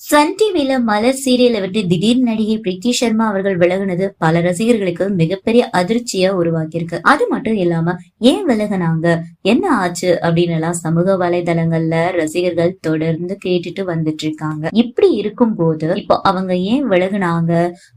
Sun டிவில மலர் சீரியலை விட்டு திடீர் நடிகை பிரீத்தி சர்மா அவர்கள் விலகுனது பல ரசிகர்களுக்கு மிகப்பெரிய அதிர்ச்சியா உருவாக்கியிருக்கு. அது மட்டும் இல்லாம ஏன் விலகுனாங்க? என்ன ஆச்சு? அப்படின்னு எல்லாம் சமூக வலைதளங்கள்ல ரசிகர்கள் தொடர்ந்து கேட்டுட்டு வந்துட்டு இருக்காங்க இப்படி இருக்கும் போது இப்போ அவங்க ஏன் விலகுனாங்க?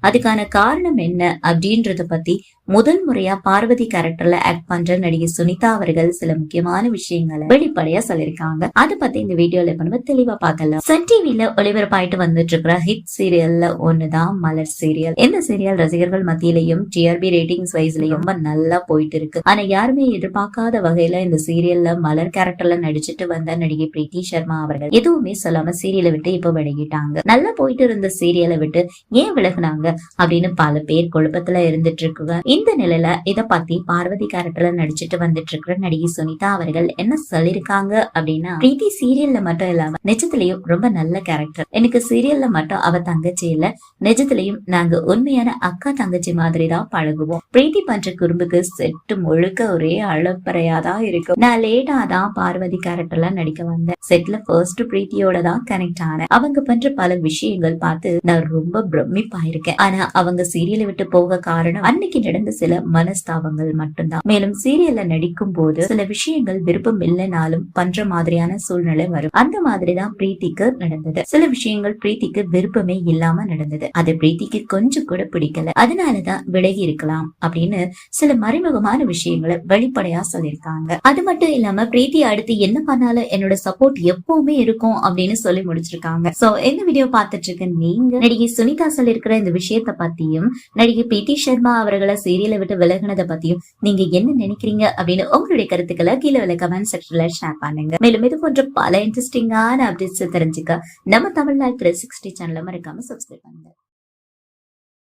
அதுக்கான காரணம் என்ன? அப்படின்றத பத்தி முதல் முறையா பார்வதி கேரக்டர்ல ஆக்ட் பண்ற நடிகை சுனிதா அவர்கள் சில முக்கியமான விஷயங்களை வெளிப்படையா சொல்லிருக்காங்க அதை பத்தி இந்த வீடியோல இப்ப நம்ம தெளிவா பார்க்கலாம். சன் டிவில ஒளிபரப்பாயிட்டு வந்துட்டு இருக்கிற ஹிட் சீரியல்ல ஒண்ணுதான் மலர் சீரியல் இந்த சீரியல் ரசிகர்கள் மத்தியிலையும் டிஆர்பி ரேட்டிங்ஸ் வைஸ்லயும் ரொம்ப நல்லா போயிட்டு இருக்கு ஆனா யாருமே எதிர்பார்க்காத வகையில இந்த சீரியல்ல மலர் கேரக்டர்ல நடிச்சிட்டு வந்த நடிகை பிரீத்தி சர்மா அவர்கள் எதுவுமே சொல்லாம சீரியலை விட்டு இப்ப விலகிட்டாங்க. நல்லா போயிட்டு இருந்த சீரியலை விட்டு ஏன் விலகுனாங்க அப்படின்னு பல பேர் குழப்பத்துல இருந்துட்டு இருக்குங்க இந்த நிலையில இத பத்தி பார்வதி கேரக்டர்ல நடிச்சிட்டு வந்துட்டு இருக்கிற நடிகை சுனிதா அவர்கள் என்ன சொல்லிருக்காங்க அப்படின்னா பிரீத்தி சீரியல்ல மட்டும் இல்லாம நிஜத்திலயும் ரொம்ப நல்ல கேரக்டர் எனக்கு சீரியல்ல மட்டும் அவ தங்கச்சி இல்ல. நிஜத்திலையும் நாங்க உண்மையான அக்கா தங்கச்சி மாதிரி தான் பழகுவோம். பிரீத்தி பண்ற குறும்புக்கு செட்டு முழுக்க ஒரே அழப்பறையா தான் இருக்கும். நான் லேட்டா தான் பார்வதி கேரக்டர்ல நடிக்க வந்தேன். செட்ல ஃபர்ஸ்ட் பிரீத்தியோட தான் கனெக்ட் ஆனேன். அவங்க பண்ற பல விஷயங்கள் பார்த்து நான் ரொம்ப பிரமிப்பாயிருக்கேன். ஆனா அவங்க சீரியலை விட்டு போக காரணம் அன்னைக்கு நடந்த சில மனஸ்தாபங்கள் மட்டும்தான். மேலும் சீரியல்ல நடிக்கும் போது சில விஷயங்கள் விருப்பம் இல்லைனாலும் பண்ற மாதிரியான சூழ்நிலை வரும். அந்த மாதிரிதான் பிரீத்திக்கு நடந்தது. சில விஷயங்கள் பிரீத்திக்கு விருப்பமே இல்லாம நடந்தது. அது பிரீத்திக்கு கொஞ்சம் கூட பிடிக்கல. அதனாலதான் விலகி இருக்கலாம் அப்படின்னு சில மறைமுகமான விஷயங்களை வெளிப்படையா சொல்லியிருக்காங்க. அது மட்டும் இல்லாம பிரீத்தி அடுத்து என்ன பண்ணாலும் என்னோட சப்போர்ட் எப்பவுமே இருக்கும் அப்படின்னு சொல்லி முடிச்சிருக்காங்க. சோ இந்த வீடியோ பார்த்துட்டு இருக்க நீங்க நடிகை சுனிதா சொல்லியிருக்கிற இந்த விஷயத்த பத்தியும் நடிகை பிடி சர்மா அவர்களை சீரியலை விட்டு விலகினதை பத்தியும் நீங்க என்ன நினைக்கிறீங்க அப்படின்னு உங்களுடைய கருத்துக்களை கீழே உள்ள கமெண்ட் செக்ஷன்ல ஷேர் பண்ணுங்க. மேலும் இது போன்ற பல இன்ட்ரெஸ்டிங்கான அப்டேட்ஸ் தெரிஞ்சுக்க நம்ம தமிழ்நாடு த்ரீ சிக்ஸ்டி சேனலை மறக்காம சப்ஸ்கிரைப் பண்ணுங்க.